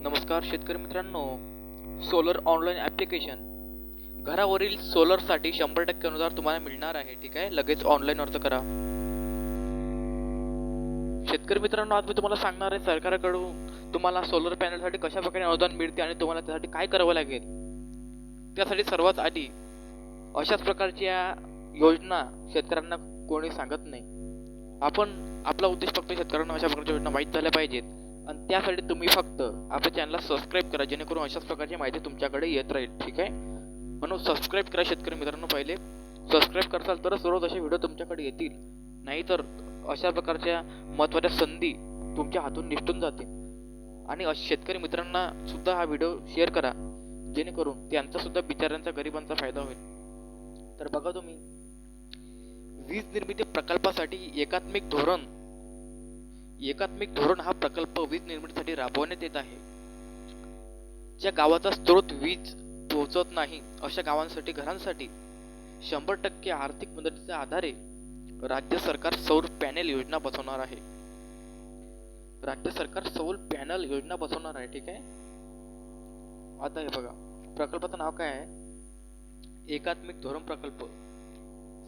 नमस्कार शेतकरी मित्रांनो सोलर ऑनलाईन ॲप्लिकेशन घरावरील सोलरसाठी शंभर टक्के अनुदान तुम्हाला मिळणार आहे ठीक आहे? लगेच ऑनलाईन अर्ज करा. शेतकरी मित्रांनो आज मी तुम्हाला सांगणार आहे सरकारकडून तुम्हाला सोलर पॅनलसाठी कशा प्रकारे अनुदान मिळते आणि तुम्हाला त्यासाठी काय करावं लागेल? त्यासाठी सर्वात आधी अशाच प्रकारच्या योजना शेतकऱ्यांना कोणी सांगत नाही. आपण आपला उद्देश फक्त शेतकऱ्यांना अशा प्रकारच्या योजना माहीत झाल्या पाहिजेत. आणि त्यासाठी तुम्ही फक्त आपल्या चॅनलला सबस्क्राईब करा जेणेकरून अशाच प्रकारची माहिती तुमच्याकडे येत राहील ठीक आहे? म्हणून सबस्क्राईब करा शेतकरी मित्रांनो पहिले. सबस्क्राईब करसाल तरच रोज असे व्हिडिओ तुमच्याकडे येतील. नाहीतर अशा प्रकारच्या महत्त्वाच्या संधी तुमच्या हातून निष्ठून जातील. आणि अश- शेतकरी मित्रांना सुद्धा हा व्हिडिओ शेअर करा जेणेकरून त्यांचा सुद्धा बिचाऱ्यांचा गरिबांचा फायदा होईल. तर बघा तुम्ही वीज निर्मिती प्रकल्पासाठी एकात्मिक धोरण एकात्मिक धोरण हा प्रकल्प वीज निर्मितीसाठी राबवण्यात येत आहे. ज्या गावाचा स्रोत वीज पोहोचत नाही अशा गावांसाठी घरांसाठी शंभर टक्के आर्थिक मदतीच्या आधारे राज्य सरकार सौर पॅनेल योजना बसवणार आहे. राज्य सरकार सौर पॅनल योजना बसवणार आहे ठीक आहे? आता हे बघा प्रकल्पाचं नाव काय आहे? एकात्मिक धोरण प्रकल्प.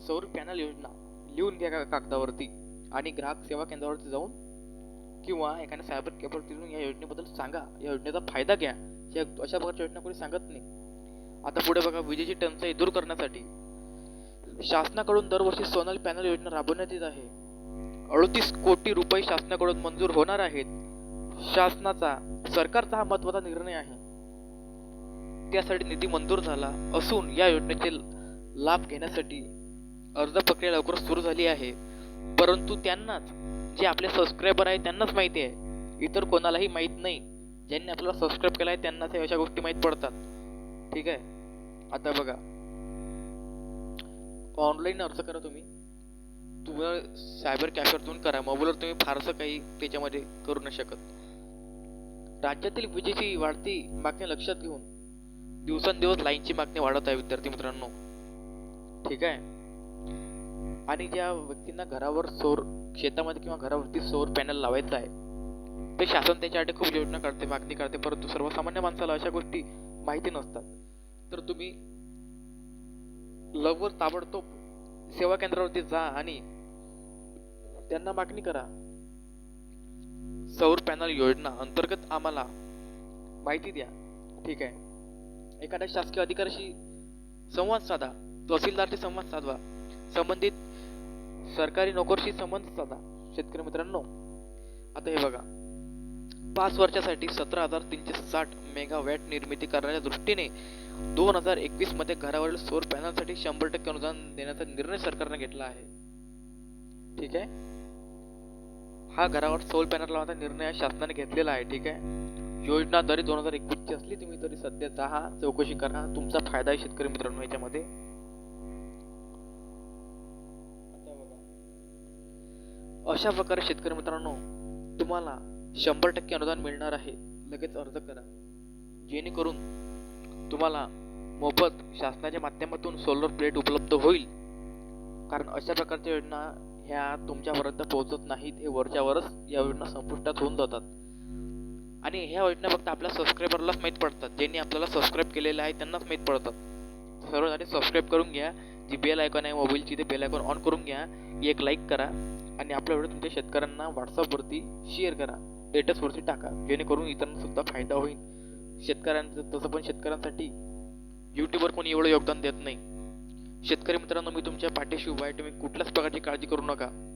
सौर पॅनल योजना लिहून घ्या का- कागदावरती आणि ग्राहक सेवा केंद्रावरती जाऊन किंवा एखाद्या सायबर कॅफेवरती या योजनेबद्दल सांगा. या योजनेचा फायदा घ्या. या अशा प्रकारच्या योजना कोणी सांगत नाही. आता पुढे बघा विजेची टंचाई दूर करण्यासाठी. शासनाकडून दरवर्षी सोनल पॅनल योजना राबवण्यात येत आहे. अडतीस कोटी रुपये शासनाकडून मंजूर होणार आहेत. शासनाचा सरकारचा हा महत्त्वाचा निर्णय आहे. त्यासाठी निधी मंजूर झाला असून या योजनेचे लाभ घेण्यासाठी अर्ज प्रक्रिया लवकर सुरू झाली आहे. परंतु त्यांनाच जे आपले सबस्क्रायबर आहे त्यांनाच माहिती आहे. इतर कोणालाही माहीत नाही. ज्यांनी आपल्याला सबस्क्राईब केला आहे त्यांनाच अशा गोष्टी माहीत पडतात. ठीक आहे? आता बघा. ऑनलाईन अर्ज करा तुम्ही. तुम्हाला सायबर कॅफेवरतून करा. मोबाईलवर तुम्ही फारसं काही त्याच्यामध्ये करू नाही शकत. राज्यातील विजेची वाढती मागणी लक्षात घेऊन दिवसेंदिवस लाईनची मागणी वाढत आहे विद्यार्थी मित्रांनो. ठीक आहे? आणि ज्या व्यक्तींना घरावर सौर शेतामध्ये किंवा घरावरती सौर पॅनल लावायचं आहे ते शासन त्याच्यासाठी खूप योजना काढते मागणी करते. परंतु सर्वसामान्य माणसाला अशा गोष्टी माहिती नसतात. तर तुम्ही लवकर ताबडतोब सेवा केंद्रावरती जा आणि त्यांना मागणी करा. सौर पॅनल योजना अंतर्गत आम्हाला माहिती द्या. ठीक आहे. एखाद्या शासकीय अधिकाऱ्याशी संवाद साधा तहसीलदारशी संवाद साधवा. संबंधित सरकारी नोकरशी संबंध साधा शेतकरी मित्रांनो. आता हे बघा. पाच वर्षासाठी सतरा हजार तीनशे साठ मेगावॅट निर्मिती करण्याच्या दृष्टीने दोन हजार एकवीसमध्ये घरावरील सौर पॅनलसाठी शंभर टक्के अनुदान देण्याचा निर्णय सरकारने घेतला आहे. ठीक आहे? हा घरावर सौर पॅनल लावण्याचा निर्णय शासनाने घेतलेला आहे ठीक आहे? योजना जरी दोन हजार एकवीसची असली तुम्ही तरी सध्या दहा चौकशी करा. तुमचा फायदा आहे शेतकरी मित्रांनो याच्यामध्ये. अशा प्रकारे शेतकरी मित्रांनो तुम्हाला शंभर टक्के अनुदान मिळणार आहे. लगेच अर्ज करा. जेणेकरून तुम्हाला मोफत शासनाच्या माध्यमातून सोलर प्लेट उपलब्ध होईल. कारण अशा प्रकारच्या योजना ह्या तुमच्यापर्यंत पोहोचत नाहीत. हे वरच्यावरच या योजना संपुष्टात होऊन जातात. आणि ह्या योजना फक्त आपल्या सबस्क्रायबरलाच माहीत पडतात. ज्यांनी आपल्याला सबस्क्राईब केलेलं आहे त्यांनाच माहीत पडतात. सर्व सबस्क्राईब करून घ्या. जी बेल आयकॉन आहे मोबाईलची ते बेल आयकॉन ऑन करून घ्या. एक लाईक करा आणि आपला व्हिडिओ तुमच्या शेतकऱ्यांना व्हॉट्सअपवरती शेअर करा. स्टेटसवरती टाका. जेणेकरून इतरांना सुद्धा फायदा होईल. शेतकऱ्यांचं तसं पण शेतकऱ्यांसाठी यूट्यूबवर कोणी एवढं योगदान देत नाही. शेतकरी मित्रांनो मी तुमच्या पाठीशी उभा आहे. तुम्ही कुठल्याच प्रकारची काळजी करू नका.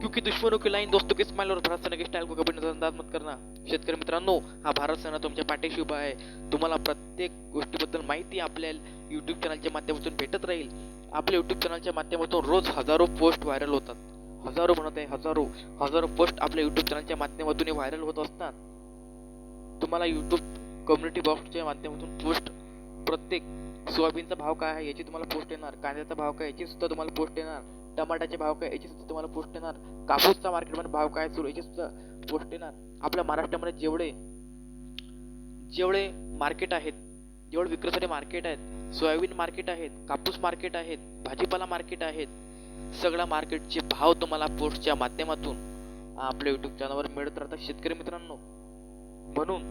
क्योंकि दुश्मनों की लाईन दोस्तों के स्माइल और भारत सेना के स्टाईल को कभी नजरअंदाज मत करना। शेतकरी मित्रांनो हा भारत सेना तुमच्या पाठीशी उभा आहे. तुम्हाला प्रत्येक गोष्टीबद्दल माहिती आपल्या यूट्यूब चॅनलच्या माध्यमातून भेटत राहील. आपल्या यूट्यूब चॅनलच्या माध्यमातून रोज हजारो पोस्ट व्हायरल होतात. हजारो म्हणत आहे हजारो. हजारो पोस्ट आपल्या यूट्यूब चॅनलच्या माध्यमातून व्हायरल होत असतात. तुम्हाला यूट्यूब कम्युनिटी बॉक्सच्या माध्यमातून पोस्ट प्रत्येक सोयाबीनचा भाव काय आहे याची तुम्हाला पोस्ट येणार. कांद्याचा भाव काय याची सुद्धा तुम्हाला पोस्ट येणार. टमाट्याचे भाव काय याची सुद्धा तुम्हाला पोस्ट येणार. कापूसचा मार्केटमध्ये भाव काय सुरू याची सुद्धा पोस्ट येणार. आपल्या महाराष्ट्रामध्ये जेवढे जेवढे मार्केट आहेत जेवढे विक्रीसाठी मार्केट आहेत सोयाबीन मार्केट आहेत कापूस मार्केट आहेत भाजीपाला मार्केट आहेत सगळ्या मार्केटचे भाव तुम्हाला पोस्टच्या माध्यमातून आपल्या यूट्यूब चॅनलवर मिळत राहतात. शेतकरी मित्रांनो म्हणून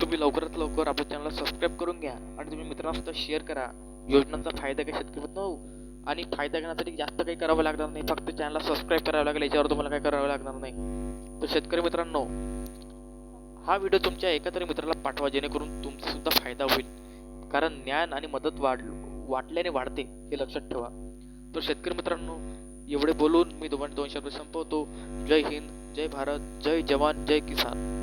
तुम्ही लवकरात लवकर आपल्या चॅनलला सबस्क्राईब करून घ्या आणि तुम्ही मित्रांना सुद्धा शेअर करा. योजनांचा फायदा काय शेतकरी मित्र आणि फायदा घेण्यासाठी जास्त काही करावं लागणार नाही. फक्त चॅनलला सबस्क्राईब करावं लागेल याच्यावर तुम्हाला काही करावं लागणार नाही. तर शेतकरी मित्रांनो हा व्हिडिओ तुमच्या एका तरी मित्राला पाठवा जेणेकरून तुमचा सुद्धा फायदा होईल. कारण ज्ञान आणि मदत वाढ वाटल्याने वाढते हे लक्षात ठेवा. तर शेतकरी मित्रांनो एवढे बोलून मी दोन दोन शब्द संपवतो. जय हिंद जय भारत जय जवान जय किसान.